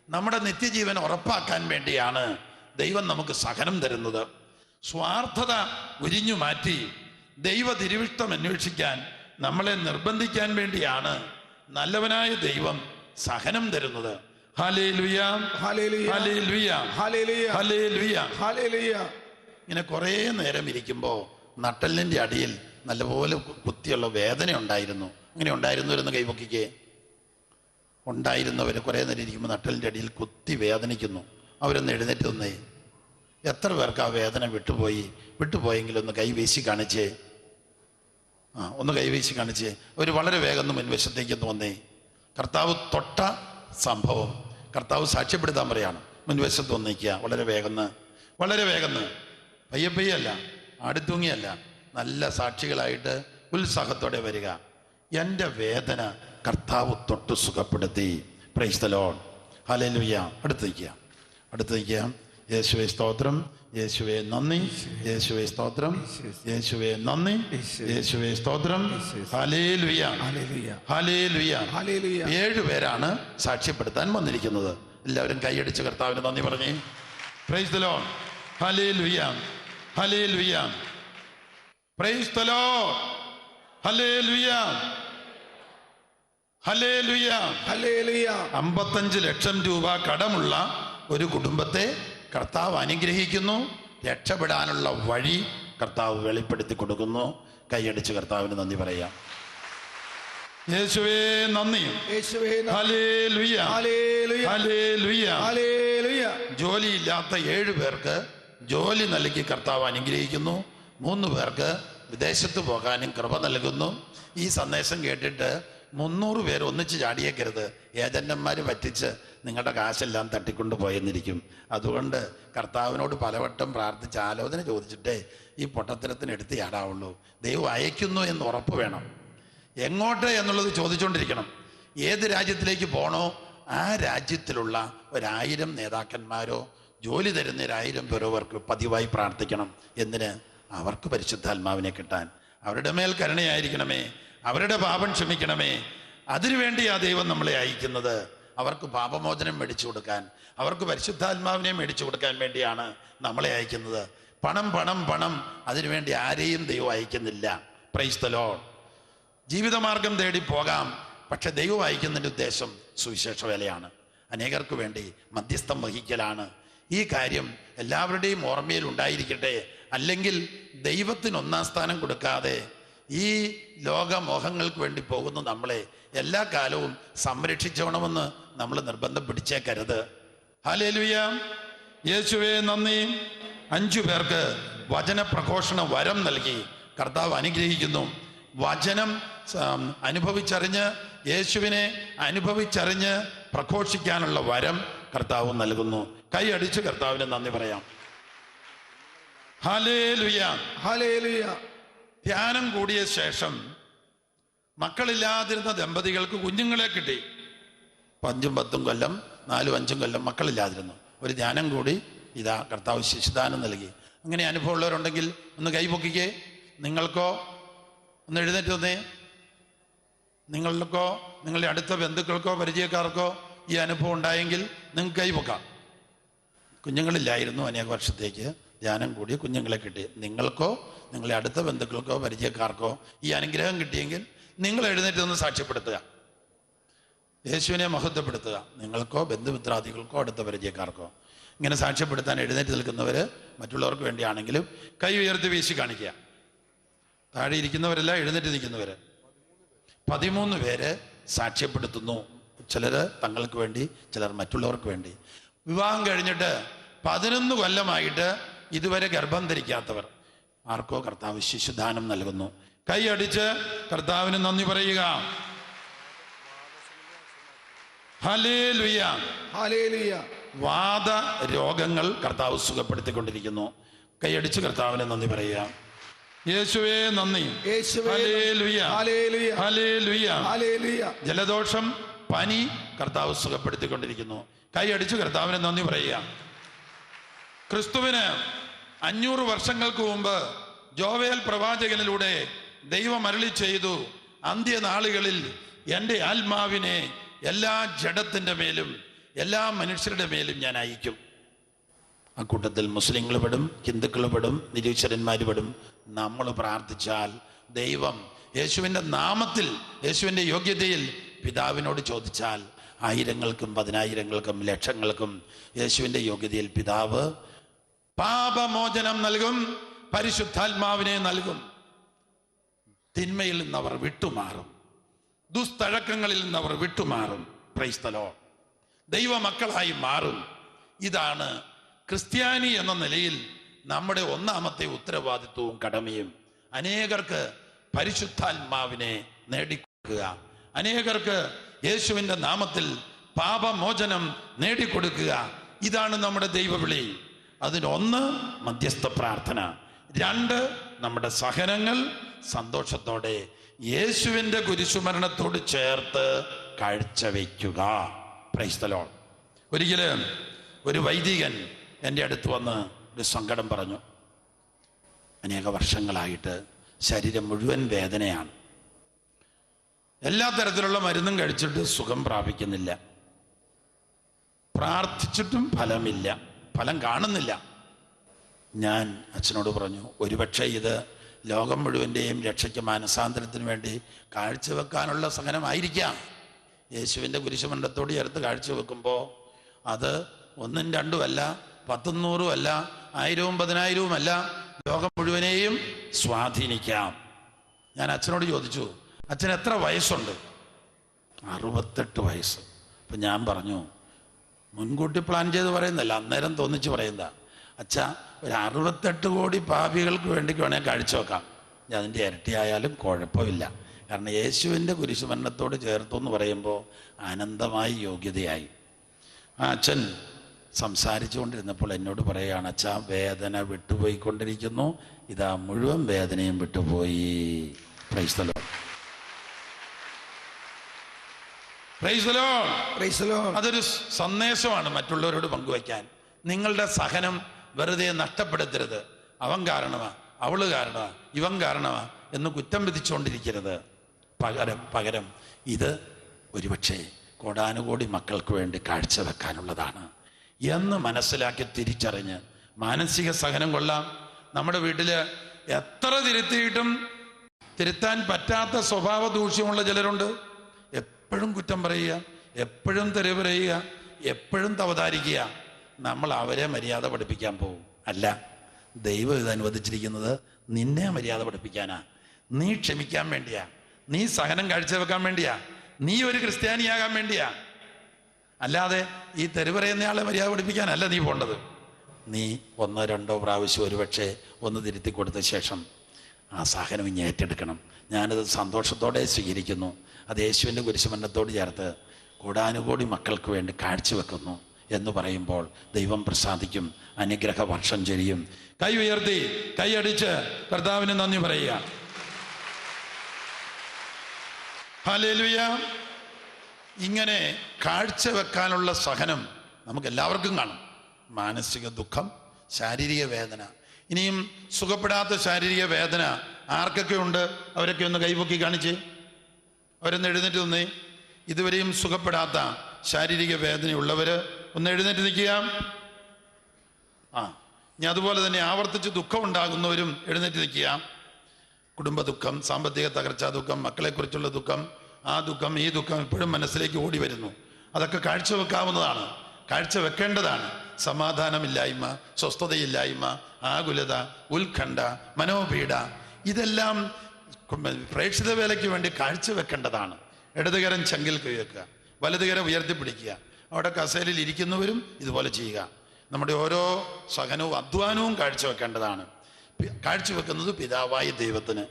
നമ്മുടെ നിത്യജീവൻ ഉറപ്പാക്കാൻ വേണ്ടിയാണ് ദൈവം നമുക്ക് സഹനം തരുന്നത്. സ്വാർത്ഥത ഉരിഞ്ഞു മാറ്റി ദൈവ തിരുവിഷ്ടം അന്വേഷിക്കാൻ നമ്മളെ നിർബന്ധിക്കാൻ വേണ്ടിയാണ് നല്ലവനായ ദൈവം സഹനം തരുന്നത്. ഇങ്ങനെ കുറേ നേരം ഇരിക്കുമ്പോൾ നട്ടലിന്റെ അടിയിൽ നല്ലപോലെ കുത്തിയുള്ള വേദന ഉണ്ടായിരുന്നു. അങ്ങനെ ഉണ്ടായിരുന്നവരെന്ന് കൈപൊക്കിക്കേ. ഉണ്ടായിരുന്നവർ കുറേ നേരം ഇരിക്കുമ്പോൾ നട്ടലിന്റെ അടിയിൽ കുത്തി വേദനിക്കുന്നു. അവരൊന്ന് എഴുന്നേറ്റ് നിന്നേ. എത്ര പേർക്ക് ആ വേദന വിട്ടുപോയി? വിട്ടുപോയെങ്കിൽ ഒന്ന് കൈവീശി കാണിച്ചേ. ആ ഒന്ന് കൈവീശി കാണിച്ചേ. അവർ വളരെ വേഗം ഒന്ന് മുൻവശത്തേക്ക് ഒന്ന് വന്നേ. കർത്താവ് തൊട്ട സംഭവം. കർത്താവ് സാക്ഷ്യപ്പെടുത്താൻ പറയാണ്. മുൻവശത്ത് വന്നിരിക്കുക വളരെ വേഗം. വളരെ വേഗം. പയ്യെ പയ്യല്ല ആടിത്തൂങ്ങിയല്ല നല്ല സാക്ഷികളായിട്ട് ഉത്സാഹത്തോടെ വരിക. എന്റെ വേദന കർത്താവ് തൊട്ട് സുഖപ്പെടുത്തി. പ്രൈസ്തലോൺ ഹലേലുയ്യ അടുത്ത് നിൽക്കുക. അടുത്ത് നിൽക്കുക. യേശുവെ സ്തോത്രം. യേശുവെ നന്ദി. യേശുവെ സ്തോത്രം. യേശുവെ നന്ദി. യേശുവെ സ്തോത്രം. ഏഴു പേരാണ് സാക്ഷ്യപ്പെടുത്താൻ വന്നിരിക്കുന്നത്. എല്ലാവരും കൈയടിച്ച് കർത്താവിന് നന്ദി പറഞ്ഞു. പ്രൈസ് ദ ലുയാം ഹലേ ലുയാം പ്രൈസ് ദ ഹലേ ലുയാം ഹലേ ലുയാം അമ്പത്തഞ്ച് ലക്ഷം രൂപ കടമുള്ള ഒരു കുടുംബത്തെ കർത്താവ് അനുഗ്രഹിക്കുന്നു. രക്ഷപ്പെടാനുള്ള വഴി കർത്താവ് വെളിപ്പെടുത്തി കൊടുക്കുന്നു. കൈയടിച്ച് കർത്താവിന് നന്ദി പറയാം. യേശുവേ നന്ദി. ജോലിയില്ലാത്ത ഏഴ് പേർക്ക് ജോലി നൽകി കർത്താവ് അനുഗ്രഹിക്കുന്നു. മൂന്ന് പേർക്ക് വിദേശത്ത് പോകാനും കൃപ നൽകുന്നു. ഈ സന്ദേശം കേട്ടിട്ട് മുന്നൂറ് പേര് ഒന്നിച്ച് ചാടിയേക്കരുത്. ഏജന്റന്മാർ പറ്റിച്ച് നിങ്ങളുടെ കാശെല്ലാം തട്ടിക്കൊണ്ട് പോയെന്നിരിക്കും. അതുകൊണ്ട് കർത്താവിനോട് പലവട്ടം പ്രാർത്ഥിച്ച് ആലോചന ചോദിച്ചിട്ടേ ഈ പൊട്ടത്തരത്തിന് എടുത്ത് ചാടാവുള്ളൂ. ദൈവം അയക്കുന്നു എന്ന് ഉറപ്പ് വേണം. എങ്ങോട്ട് എന്നുള്ളത് ചോദിച്ചുകൊണ്ടിരിക്കണം ഏത് രാജ്യത്തിലേക്ക് പോണോ ആ രാജ്യത്തിലുള്ള ഒരായിരം നേതാക്കന്മാരോ ജോലി തരുന്ന ഒരായിരം പേരോ അവർക്ക് പതിവായി പ്രാർത്ഥിക്കണം. എന്തിന്? അവർക്ക് പരിശുദ്ധാത്മാവിനെ കിട്ടാൻ. അവരുടെ മേൽ കരുണയായിരിക്കണമേ. അവരുടെ പാപം ക്ഷമിക്കണമേ. അതിനുവേണ്ടി ആ ദൈവം നമ്മളെ അയക്കുന്നത്. അവർക്ക് പാപമോചനം മേടിച്ചു കൊടുക്കാൻ അവർക്ക് പരിശുദ്ധാത്മാവിനെ മേടിച്ചു കൊടുക്കാൻ വേണ്ടിയാണ് നമ്മളെ അയക്കുന്നത്. പണം പണം പണം അതിനുവേണ്ടി ആരെയും ദൈവം അയക്കുന്നില്ല. പ്രൈസ്തലോ ജീവിതമാർഗം തേടി പോകാം പക്ഷെ ദൈവം അയക്കുന്നതിന്റെ ഉദ്ദേശം സുവിശേഷ വേലയാണ്. അനേകർക്ക് വേണ്ടി മധ്യസ്ഥം വഹിക്കലാണ്. ഈ കാര്യം എല്ലാവരുടെയും ഓർമ്മയിൽ ഉണ്ടായിരിക്കട്ടെ. അല്ലെങ്കിൽ ദൈവത്തിന് ഒന്നാം സ്ഥാനം കൊടുക്കാതെ ഈ ലോകമോഹങ്ങൾക്ക് വേണ്ടി പോകുന്ന നമ്മളെ എല്ലാ കാലവും സംരക്ഷിച്ചോണമെന്ന് നമ്മൾ നിർബന്ധം പിടിച്ചേക്കരുത്. ഹാലേലുയ യേശുവേ നന്ദി. അഞ്ചു പേർക്ക് വചന പ്രഘോഷണ വരം നൽകി കർത്താവ് അനുഗ്രഹിക്കുന്നു. വചനം അനുഭവിച്ചറിഞ്ഞ് യേശുവിനെ അനുഭവിച്ചറിഞ്ഞ് പ്രഘോഷിക്കാനുള്ള വരം കർത്താവ് നൽകുന്നു. കൈയടിച്ച് കർത്താവിന് നന്ദി പറയാം. Hallelujah hallelujah. ധ്യാനം കൂടിയ ശേഷം മക്കളില്ലാതിരുന്ന ദമ്പതികൾക്ക് കുഞ്ഞുങ്ങളെ കിട്ടി. അഞ്ചും പത്തും കൊല്ലം നാലും അഞ്ചും കൊല്ലം മക്കളില്ലാതിരുന്നു. ഒരു ധ്യാനം കൂടി ഇതാ കർത്താവ് ശിശുദാനം നൽകി. അങ്ങനെ അനുഭവമുള്ളവരുണ്ടെങ്കിൽ ഒന്ന് കൈപൊക്കിക്കേ നിങ്ങൾക്കോ ഒന്ന് എഴുന്നേറ്റ് വന്നേ. നിങ്ങൾക്കോ നിങ്ങളുടെ അടുത്ത ബന്ധുക്കൾക്കോ പരിചയക്കാർക്കോ ഈ അനുഭവം ഉണ്ടായെങ്കിൽ നിങ്ങൾക്ക് കൈപൊക്കാം കുഞ്ഞുങ്ങളില്ലായിരുന്നു അനേക വർഷത്തേക്ക്. ധ്യാനം കൂടി കുഞ്ഞുങ്ങളെ കിട്ടി. നിങ്ങൾക്കോ നിങ്ങളെ അടുത്ത ബന്ധുക്കൾക്കോ പരിചയക്കാർക്കോ ഈ അനുഗ്രഹം കിട്ടിയെങ്കിൽ നിങ്ങൾ എഴുന്നേറ്റ് ഒന്ന് സാക്ഷ്യപ്പെടുത്തുക. യേശുവിനെ മഹത്വപ്പെടുത്തുക. നിങ്ങൾക്കോ ബന്ധുമിത്രാദികൾക്കോ അടുത്ത പരിചയക്കാർക്കോ. ഇങ്ങനെ സാക്ഷ്യപ്പെടുത്താൻ എഴുന്നേറ്റ് നിൽക്കുന്നവർ മറ്റുള്ളവർക്ക് വേണ്ടിയാണെങ്കിലും കൈ ഉയർത്തി വീശി കാണിക്കുക. താഴെ ഇരിക്കുന്നവരല്ല എഴുന്നേറ്റ് നിൽക്കുന്നവർ പതിമൂന്ന് പേര് സാക്ഷ്യപ്പെടുത്തുന്നു. ചിലർ തങ്ങൾക്ക് വേണ്ടി ചിലർ മറ്റുള്ളവർക്ക് വേണ്ടി. വിവാഹം കഴിഞ്ഞിട്ട് പതിനൊന്ന് കൊല്ലമായിട്ട് ഇതുവരെ ഗർഭം ധരിക്കാത്തവർ ആർക്കോ കർത്താവ് ശിശുദാനം നൽകുന്നു. കൈയടിച്ച് കർത്താവിന് നന്ദി പറയുക. വാദ രോഗങ്ങൾ കർത്താവ് സുഖപ്പെടുത്തിക്കൊണ്ടിരിക്കുന്നു. കൈയടിച്ച് കർത്താവിന് നന്ദി പറയുക. യേശുവേ നന്ദി. ജലദോഷം പനി കർത്താവ് സുഖപ്പെടുത്തിക്കൊണ്ടിരിക്കുന്നു. കൈയടിച്ച് കർത്താവിന് നന്ദി പറയുക. ക്രിസ്തുവിന് അഞ്ഞൂറ് വർഷങ്ങൾക്ക് മുമ്പ് ജോവേൽ പ്രവാചകനിലൂടെ ദൈവം അരളി ചെയ്തു അന്ത്യനാളുകളിൽ എന്റെ ആത്മാവിനെ എല്ലാ ജഡത്തിന്റെ മേലും എല്ലാ മനുഷ്യരുടെ മേലും ഞാൻ അയക്കും. ആ കൂട്ടത്തിൽ മുസ്ലിങ്ങൾ പെടും ഹിന്ദുക്കൾ പെടും നിരീശ്വരന്മാർ പെടും. നമ്മൾ പ്രാർത്ഥിച്ചാൽ ദൈവം യേശുവിന്റെ നാമത്തിൽ യേശുവിന്റെ യോഗ്യതയിൽ പിതാവിനോട് ചോദിച്ചാൽ ആയിരങ്ങൾക്കും പതിനായിരങ്ങൾക്കും ലക്ഷങ്ങൾക്കും യേശുവിന്റെ യോഗ്യതയിൽ പിതാവ് പാപമോചനം നൽകും പരിശുദ്ധാത്മാവിനെ നൽകും. തിന്മയിൽ നിന്ന് അവർ വിട്ടുമാറും. ദുസ്തഴക്കങ്ങളിൽ നിന്ന് അവർ വിട്ടുമാറും ക്രൈസ്തലോ ദൈവമക്കളായി മാറും. ഇതാണ് ക്രിസ്ത്യാനി എന്ന നിലയിൽ നമ്മുടെ ഒന്നാമത്തെ ഉത്തരവാദിത്വവും കടമയും. അനേകർക്ക് പരിശുദ്ധാത്മാവിനെ നേടിക്കൊടുക്കുക. അനേകർക്ക് യേശുവിന്റെ നാമത്തിൽ പാപമോചനം നേടിക്കൊടുക്കുക. ഇതാണ് നമ്മുടെ ദൈവവിളി. അതിനൊന്ന് മധ്യസ്ഥ പ്രാർത്ഥന. രണ്ട് നമ്മുടെ സഹനങ്ങൾ സന്തോഷത്തോടെ യേശുവിന്റെ കുരിശുമരണത്തോട് ചേർത്ത് കാഴ്ചവെക്കുക പ്രൈസ്തലോൺ ഒരിക്കൽ ഒരു വൈദികൻ എന്റെ അടുത്ത് വന്ന് ഒരു സങ്കടം പറഞ്ഞു. അനേക വർഷങ്ങളായിട്ട് ശരീരം മുഴുവൻ വേദനയാണ്. എല്ലാ തരത്തിലുള്ള മരുന്നും കഴിച്ചിട്ട് സുഖം പ്രാപിക്കുന്നില്ല. പ്രാർത്ഥിച്ചിട്ടും ഫലമില്ല. ഫലം കാണുന്നില്ല. ഞാൻ അച്ഛനോട് പറഞ്ഞു ഒരുപക്ഷെ ഇത് ലോകം മുഴുവന്റെയും രക്ഷയ്ക്ക് മാനസാന്തരത്തിന് വേണ്ടി കാഴ്ചവെക്കാനുള്ള സഹനമായിരിക്കാം. യേശുവിന്റെ കുരിശുമണ്ഡത്തോട് ചേർത്ത് കാഴ്ചവെക്കുമ്പോൾ അത് ഒന്നും രണ്ടും അല്ല പത്തും നൂറും അല്ല ആയിരവും പതിനായിരവും അല്ല ലോകം മുഴുവനെയും സ്വാധീനിക്കാം. ഞാൻ അച്ഛനോട് ചോദിച്ചു അച്ഛൻ എത്ര വയസ്സുണ്ട്? അറുപത്തെട്ട് വയസ്സ്. അപ്പം ഞാൻ പറഞ്ഞു മുൻകൂട്ടി പ്ലാൻ ചെയ്ത് പറയുന്നല്ല അന്നേരം തോന്നിച്ച് പറയുന്നതാ. അച്ഛാ ഒരു അറുപത്തെട്ട് കോടി പാപികൾക്ക് വേണ്ടി വേണമെങ്കിൽ കഴിച്ചു വെക്കാം. അതിന്റെ ഇരട്ടിയായാലും കുഴപ്പമില്ല. കാരണം യേശുവിന്റെ കുരിശുമരണത്തോട് ചേർത്തു എന്ന് പറയുമ്പോൾ അനന്തമായി യോഗ്യതയായി. ആ അച്ഛൻ സംസാരിച്ചുകൊണ്ടിരുന്നപ്പോൾ എന്നോട് പറയുകയാണ് അച്ഛാ വേദന വിട്ടുപോയിക്കൊണ്ടിരിക്കുന്നു. ഇതാ മുഴുവൻ വേദനയും വിട്ടുപോയി. പ്രൈസ്തലോ അതൊരു സന്ദേശമാണ് മറ്റുള്ളവരോട് പങ്കുവയ്ക്കാൻ. നിങ്ങളുടെ സഹനം വെറുതെ നഷ്ടപ്പെടുത്തരുത്. അവൻ കാരണമാ അവൾ കാരണമാ ഇവൻ കാരണമാ എന്ന് കുറ്റം വിധിച്ചുകൊണ്ടിരിക്കരുത്. പകരം പകരം ഇത് ഒരുപക്ഷെ കോടാനുകോടി മക്കൾക്ക് വേണ്ടി കാഴ്ചവെക്കാനുള്ളതാണ് എന്ന് മനസ്സിലാക്കി തിരിച്ചറിഞ്ഞ് മാനസിക സഹനം കൊള്ളാം. നമ്മുടെ വീട്ടിൽ എത്ര തിരുത്തിയിട്ടും തിരുത്താൻ പറ്റാത്ത സ്വഭാവ ദൂഷ്യമുള്ള ചിലരുണ്ട്. എപ്പോഴും കുറ്റം പറയുക എപ്പോഴും തെറി പറയുക എപ്പോഴും തവതാരിക്കുക. നമ്മൾ അവരെ മര്യാദ പഠിപ്പിക്കാൻ പോകും. അല്ല ദൈവം ഇത് അനുവദിച്ചിരിക്കുന്നത് നിന്നെ മര്യാദ പഠിപ്പിക്കാനാ. നീ ക്ഷമിക്കാൻ വേണ്ടിയാ. നീ സഹനം കാഴ്ചവെക്കാൻ വേണ്ടിയാ. നീ ഒരു ക്രിസ്ത്യാനിയാകാൻ വേണ്ടിയാ. അല്ലാതെ ഈ തെറി പറയുന്നയാളെ മര്യാദ പഠിപ്പിക്കാനല്ല നീ പോണ്ടത്. നീ ഒന്നോ രണ്ടോ പ്രാവശ്യം ഒരുപക്ഷെ ഒന്ന് തിരുത്തി കൊടുത്ത ശേഷം ആ സഹനം ഇനി ഏറ്റെടുക്കണം. ഞാനത് സന്തോഷത്തോടെ സ്വീകരിക്കുന്നു. അത് യേശുവിന്റെ കുരിശുമരണത്തോട് ചേർത്ത് കൂടാനുകൂടി മക്കൾക്ക് വേണ്ടി കാഴ്ചവെക്കുന്നു എന്ന് പറയുമ്പോൾ ദൈവം പ്രസാദിക്കും അനുഗ്രഹ വർഷം ചൊരിയും. കൈ ഉയർത്തി കൈ അടിച്ച് കർത്താവിന് നന്ദി പറയുക. ഇങ്ങനെ കാഴ്ചവെക്കാനുള്ള സഹനം നമുക്ക് എല്ലാവർക്കും കാണും. മാനസിക ദുഃഖം ശാരീരിക വേദന. ഇനിയും സുഖപ്പെടാത്ത ശാരീരിക വേദന ആർക്കൊക്കെ ഉണ്ട്? അവരൊക്കെ ഒന്ന് കൈപൊക്കി കാണിച്ച്. അവരൊന്ന് എഴുന്നേറ്റ് നിന്നേ. ഇതുവരെയും സുഖപ്പെടാത്ത ശാരീരിക വേദനയുള്ളവർ ഒന്ന് എഴുന്നേറ്റ് നിൽക്കുക. ആ ഇനി അതുപോലെ തന്നെ ആവർത്തിച്ച് ദുഃഖം ഉണ്ടാകുന്നവരും എഴുന്നേറ്റ് നിൽക്കുക. കുടുംബ ദുഃഖം സാമ്പത്തിക തകർച്ചാ ദുഃഖം മക്കളെക്കുറിച്ചുള്ള ദുഃഖം ആ ദുഃഖം ഈ ദുഃഖം എപ്പോഴും മനസ്സിലേക്ക് ഓടി വരുന്നു. അതൊക്കെ കാഴ്ചവെക്കാവുന്നതാണ്. കാഴ്ചവെക്കേണ്ടതാണ്. സമാധാനമില്ലായ്മ സ്വസ്ഥതയില്ലായ്മ ആകുലത ഉത്കണ്ഠ മനോപീഡ ഇതെല്ലാം പ്രേക്ഷിത വേലയ്ക്ക് വേണ്ടി കാഴ്ചവെക്കേണ്ടതാണ് ഇടതുകരം ചങ്കിൽ കയ്യേക്കുക വലതുകരം ഉയർത്തിപ്പിടിക്കുക. അവിടെ കസേരയിൽ ഇരിക്കുന്നവരും ഇതുപോലെ ചെയ്യുക. നമ്മുടെ ഓരോ സഹനവും അധ്വാനവും കാഴ്ചവെക്കേണ്ടതാണ് കാഴ്ചവെക്കുന്നത് പിതാവായ ദൈവത്തിന്.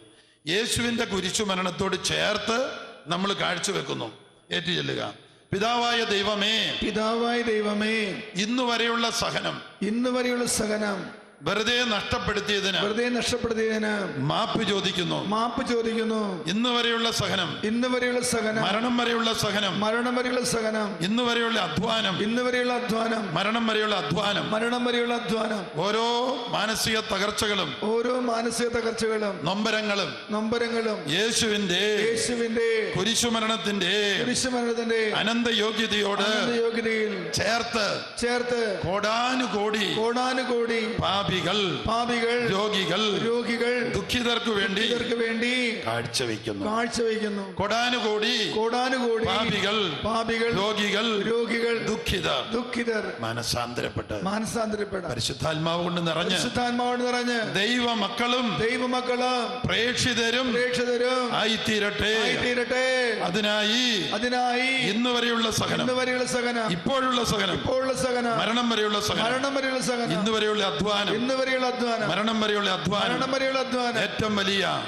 യേശുവിന്റെ കുരിശുമരണത്തോട് ചേർത്ത് നമ്മൾ കാഴ്ചവെക്കുന്നു ഏറ്റു ചെല്ലുക പിതാവായ ദൈവമേ പിതാവായ ദൈവമേ ഇന്നു വരെയുള്ള സഹനം. ഇന്ന് വരെയുള്ള സഹനം. വെറുതെ നഷ്ടപ്പെടുത്തിയതിന് വെറുതെ നഷ്ടപ്പെടുത്തിയതിന് മാപ്പ് ചോദിക്കുന്നു. മാപ്പ് ചോദിക്കുന്നു. ഇന്ന് വരെയുള്ള സഹനം. ഇന്ന് വരെയുള്ള സഹനം. മരണം വരെയുള്ള സഹനം. മരണം വരെയുള്ള സഹനം. ഇന്ന് വരെയുള്ള അധ്വാനം. ഇന്ന് വരെയുള്ള അധ്വാനം. മരണം വരെയുള്ള അധ്വാനം. മരണം വരെയുള്ള അധ്വാനം. ഓരോ മാനസിക തകർച്ചകളും ഓരോ മാനസിക തകർച്ചകളും നൊമ്പരങ്ങളും നൊമ്പരങ്ങളും യേശുവിന്റെ യേശുവിന്റെ കുരിശുമരണത്തിന്റെ കുരിശുമരണത്തിന്റെ അനന്ത യോഗ്യതയോട് യോഗ്യതയിൽ ചേർത്ത് ചേർത്ത് കോടാനുകോടി കോടാനുകോടി പാപികൾ പാപികൾ രോഗികൾ രോഗികൾ ദുഃഖിതർക്ക് വേണ്ടി വേണ്ടി കാഴ്ചവെക്കുന്നു. കാഴ്ചവെക്കുന്നു. കൊടാനുകൂടി കൊടാനുകൂടി പാപികൾ പാപികൾ രോഗികൾ രോഗികൾ ദുഃഖിതർ. ദുഃഖിതർ. മനസാന്തരപ്പെട്ട്. മാനസാന്തരപ്പെടാൻ. പരിശുദ്ധാത്മാവ് കൊണ്ട് നിറഞ്ഞ്. കൊണ്ട് നിറഞ്ഞ്. ദൈവ മക്കളും ദൈവ ദൈവമക്കളും പ്രേക്ഷിതരും പ്രേക്ഷിതരും ആയിത്തീരട്ടെ. തീരട്ടെ അതിനായി അതിനായി ഇന്ന് വരെയുള്ള സഹനം. ഇന്ന് വരെയുള്ള സഹനം. ഇപ്പോഴുള്ള സഹനം. ഇപ്പോഴുള്ള സഹനം. മരണം വരെയുള്ള സഹനം. മരണം വരെയുള്ള സഹനം. ഇന്ന് വരെയുള്ള അധ്വാനം. ഇന്ന് വരെയുള്ള അധ്വാനം. മരണം വരെയുള്ള അധ്വാനം. മരണം വരെയുള്ള അധ്വാനം. ഏറ്റവും വലിയ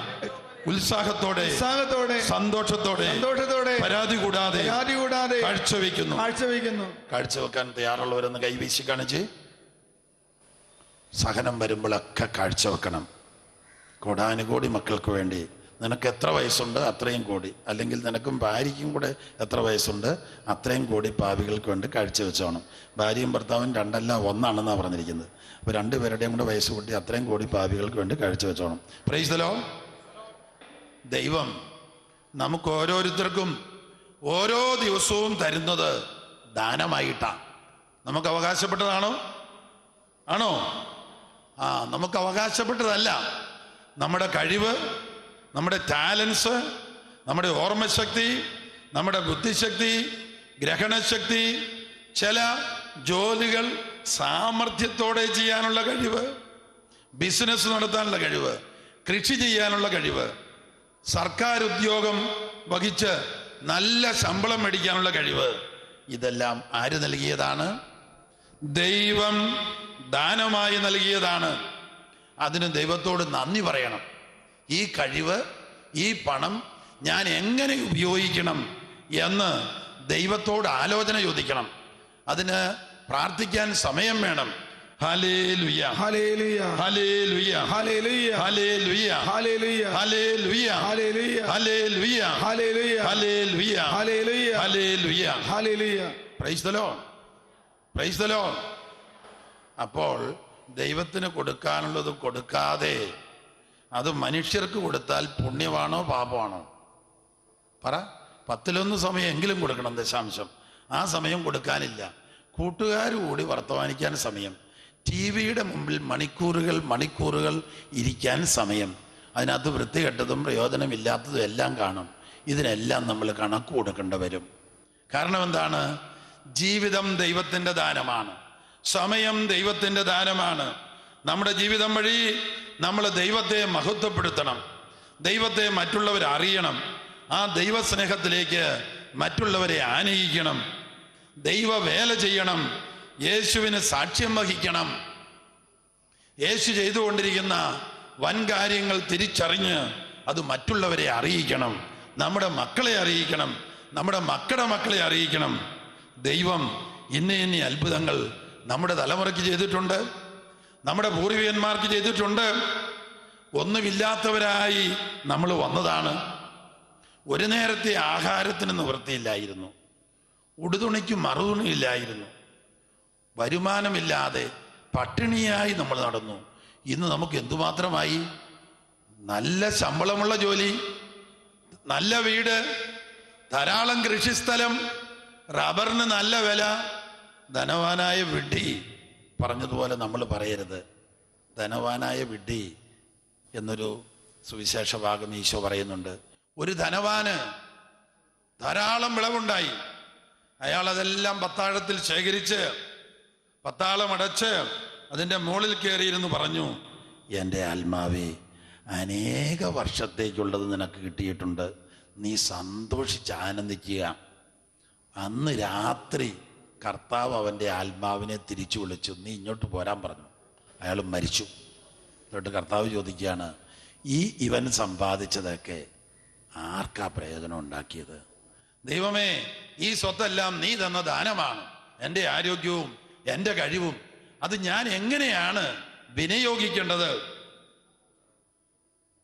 ഉത്സാഹത്തോടെ ഉത്സാഹത്തോടെ സന്തോഷത്തോടെ സന്തോഷത്തോടെ പരാതി കൂടാതെ പരാതി കൂടാതെ കാഴ്ചവെക്കുന്നു. കാഴ്ചവെക്കുന്നു. കാഴ്ചവെക്കാൻ തയ്യാറുള്ളവരെന്ന് കൈവീശി കാണിച്ച്. സഹനം വരുമ്പോഴൊക്കെ കാഴ്ചവെക്കണം. കോടാനുകോടി മക്കൾക്ക് വേണ്ടി. നിനക്ക് എത്ര വയസ്സുണ്ട്? അത്രയും കൂടി. അല്ലെങ്കിൽ നിനക്കും ഭാര്യയ്ക്കും കൂടെ എത്ര വയസ്സുണ്ട്? അത്രയും കോടി പാപികൾക്ക് വേണ്ടി കാഴ്ചവെച്ചോണം. ഭാര്യയും ഭർത്താവും രണ്ടല്ല ഒന്നാണെന്നാണ് പറഞ്ഞിരിക്കുന്നത്. അപ്പോൾ രണ്ടുപേരുടെയും കൂടെ വയസ്സ് കൂട്ടി അത്രയും കോടി പാപികൾക്ക് വേണ്ടി കാഴ്ചവെച്ചോണം പ്രൈസ്തലോ ദൈവം നമുക്ക് ഓരോരുത്തർക്കും ഓരോ ദിവസവും തരുന്നത് ദാനമായിട്ടാണ് നമുക്ക് അവകാശപ്പെട്ടതാണോ? ആണോ? ആ നമുക്ക് അവകാശപ്പെട്ടതല്ല. നമ്മുടെ കഴിവ് നമ്മുടെ ടാലൻസ് നമ്മുടെ ഓർമ്മശക്തി നമ്മുടെ ബുദ്ധിശക്തി ഗ്രഹണശക്തി ചില ജോലികൾ സാമർഥ്യത്തോടെ ചെയ്യാനുള്ള കഴിവ് ബിസിനസ് നടത്താനുള്ള കഴിവ് കൃഷി ചെയ്യാനുള്ള കഴിവ് സർക്കാർ ഉദ്യോഗം വഹിച്ച് നല്ല ശമ്പളം മേടിക്കാനുള്ള കഴിവ് ഇതെല്ലാം ആര് നൽകിയതാണ്? ദൈവം ദാനമായി നൽകിയതാണ്. അതിന് ദൈവത്തോട് നന്ദി പറയണം. ഈ കഴിവ് ഈ പണം ഞാൻ എങ്ങനെ ഉപയോഗിക്കണം എന്ന് ദൈവത്തോട് ആലോചന ചോദിക്കണം. അതിന് പ്രാർത്ഥിക്കാൻ സമയം വേണം അപ്പോൾ ദൈവത്തിന് കൊടുക്കാനുള്ളത് കൊടുക്കാതെ അത് മനുഷ്യർക്ക് കൊടുത്താൽ പുണ്യമാണോ പാപമാണോ പറ പത്തിലൊന്ന് സമയം എങ്കിലും കൊടുക്കണം ദശാംശം ആ സമയം കൊടുക്കാനില്ല കൂട്ടുകാർ കൂടി വർത്തമാനിക്കാൻ സമയം. ടി വിയുടെ മുമ്പിൽ മണിക്കൂറുകൾ മണിക്കൂറുകൾ ഇരിക്കാൻ സമയം. അതിനകത്ത് വൃത്തികെട്ടതും പ്രയോജനമില്ലാത്തതും എല്ലാം കാണും. ഇതിനെല്ലാം നമ്മൾ കണക്ക് കൊടുക്കേണ്ടി വരും. കാരണം എന്താണ്? ജീവിതം ദൈവത്തിന്റെ ദാനമാണ്. സമയം ദൈവത്തിന്റെ ദാനമാണ്. നമ്മുടെ ജീവിതം വഴി നമ്മൾ ദൈവത്തെ മഹത്വപ്പെടുത്തണം. ദൈവത്തെ മറ്റുള്ളവർ അറിയണം ആ ദൈവസ്നേഹത്തിലേക്ക് മറ്റുള്ളവരെ ആനയിക്കണം. ദൈവ വേല ചെയ്യണം. യേശുവിന് സാക്ഷ്യം വഹിക്കണം. യേശു ചെയ്തുകൊണ്ടിരിക്കുന്ന വൻ കാര്യങ്ങൾ തിരിച്ചറിഞ്ഞ് അത് മറ്റുള്ളവരെ അറിയിക്കണം. നമ്മുടെ മക്കളെ അറിയിക്കണം. നമ്മുടെ മക്കളുടെ മക്കളെ അറിയിക്കണം. ദൈവം ഇന്ന ഇന്ന അത്ഭുതങ്ങൾ നമ്മുടെ തലമുറയ്ക്ക് ചെയ്തിട്ടുണ്ട്. നമ്മുടെ പൂർവികന്മാർക്ക് ചെയ്തിട്ടുണ്ട്. ഒന്നുമില്ലാത്തവരായി നമ്മൾ വന്നതാണ്. ഒരു നേരത്തെ ആഹാരത്തിന് നിവൃത്തിയില്ലായിരുന്നു. ഉടുതുണിക്ക് മറുതുണിയില്ലായിരുന്നു. വരുമാനമില്ലാതെ പട്ടിണിയായി നമ്മൾ നടന്നു. ഇന്ന് നമുക്ക് എന്തുമാത്രമായി? നല്ല ശമ്പളമുള്ള ജോലി നല്ല വീട് ധാരാളം കൃഷിസ്ഥലം റബ്ബറിന് നല്ല വില ധനവാനായ വിഡ്ഢി പറഞ്ഞതുപോലെ നമ്മൾ പറയരുത്. ധനവാനായ വിഡ്ഢി എന്നൊരു സുവിശേഷ ഭാഗം ഈശോ പറയുന്നുണ്ട്. ഒരു ധനവാന് ധാരാളം വിളവുണ്ടായി. അയാൾ അതെല്ലാം പത്താഴത്തിൽ ശേഖരിച്ച് പത്താളം അടച്ച് അതിന്റെ മുകളിൽ കയറിയിരുന്നു പറഞ്ഞു എന്റെ ആത്മാവേ അനേക വർഷത്തേക്കുള്ളത് നിനക്ക് കിട്ടിയിട്ടുണ്ട്. നീ സന്തോഷിച്ച് ആനന്ദിക്കുക. അന്ന് രാത്രി കർത്താവ് അവന്റെ ആത്മാവിനെ തിരിച്ചു വിളിച്ചു. നീ ഇങ്ങോട്ട് പോരാൻ പറഞ്ഞു. അയാൾ മരിച്ചു. എന്നിട്ട് കർത്താവ് ചോദിക്കുകയാണ് ഈ ഇവൻ സമ്പാദിച്ചതൊക്കെ ആർക്കാ പ്രയോജനം ഉണ്ടാക്കിയത്? ദൈവമേ ഈ സ്വത്തെല്ലാം നീ തന്ന ദാനമാണ്. എന്റെ ആരോഗ്യവും എന്റെ കഴിവും. അത് ഞാൻ എങ്ങനെയാണ് വിനിയോഗിക്കേണ്ടത്?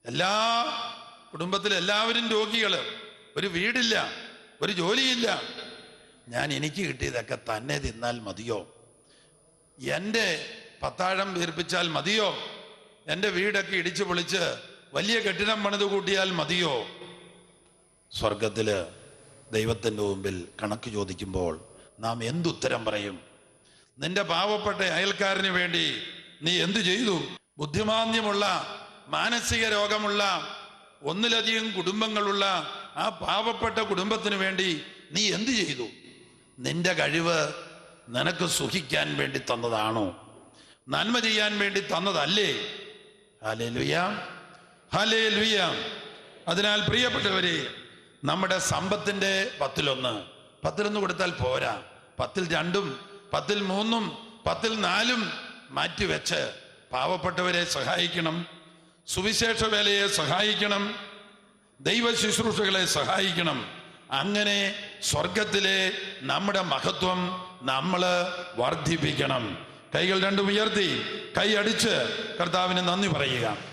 എല്ലാ കുടുംബത്തിലെ എല്ലാവരും രോഗികൾ ഒരു വീടില്ല ഒരു ജോലിയില്ല. ഞാൻ എനിക്ക് കിട്ടിയതൊക്കെ തന്നെ തിന്നാൽ മതിയോ? എന്റെ പത്താഴം വീർപ്പിച്ചാൽ മതിയോ? എന്റെ വീടൊക്കെ ഇടിച്ചു പൊളിച്ച് വലിയ കെട്ടിടം പണിത് കൂട്ടിയാൽ മതിയോ? സ്വർഗത്തിൽ ദൈവത്തിന്റെ മുമ്പിൽ കണക്ക് ചോദിക്കുമ്പോൾ നാം എന്തുത്തരം പറയും? നിന്റെ പാവപ്പെട്ട അയൽക്കാരന് വേണ്ടി നീ എന്തു ചെയ്തു? ബുദ്ധിമാന്യമുള്ള മാനസിക രോഗമുള്ള ഒന്നിലധികം കുടുംബങ്ങളുള്ള ആ പാവപ്പെട്ട കുടുംബത്തിന് വേണ്ടി നീ എന്തു ചെയ്തു? നിന്റെ കഴിവ് നിനക്ക് സുഖിക്കാൻ വേണ്ടി തന്നതാണോ? നന്മ ചെയ്യാൻ വേണ്ടി തന്നതല്ലേ? ഹലേ ലുയാം ഹലേ ലുയാം അതിനാൽ പ്രിയപ്പെട്ടവരെ നമ്മുടെ സമ്പത്തിന്റെ പത്തിലൊന്ന്. പത്തിലൊന്ന് കൊടുത്താൽ പോരാ. പത്തിൽ രണ്ടും പത്തിൽ മൂന്നും പത്തിൽ നാലും മാറ്റിവെച്ച് പാവപ്പെട്ടവരെ സഹായിക്കണം. സുവിശേഷ വേലയെ സഹായിക്കണം. ദൈവ ശുശ്രൂഷകളെ സഹായിക്കണം. അങ്ങനെ സ്വർഗത്തിലെ നമ്മുടെ മഹത്വം നമ്മൾ വർദ്ധിപ്പിക്കണം. കൈകൾ രണ്ടും ഉയർത്തി കൈ അടിച്ച് കർത്താവിന് നന്ദി പറയുക.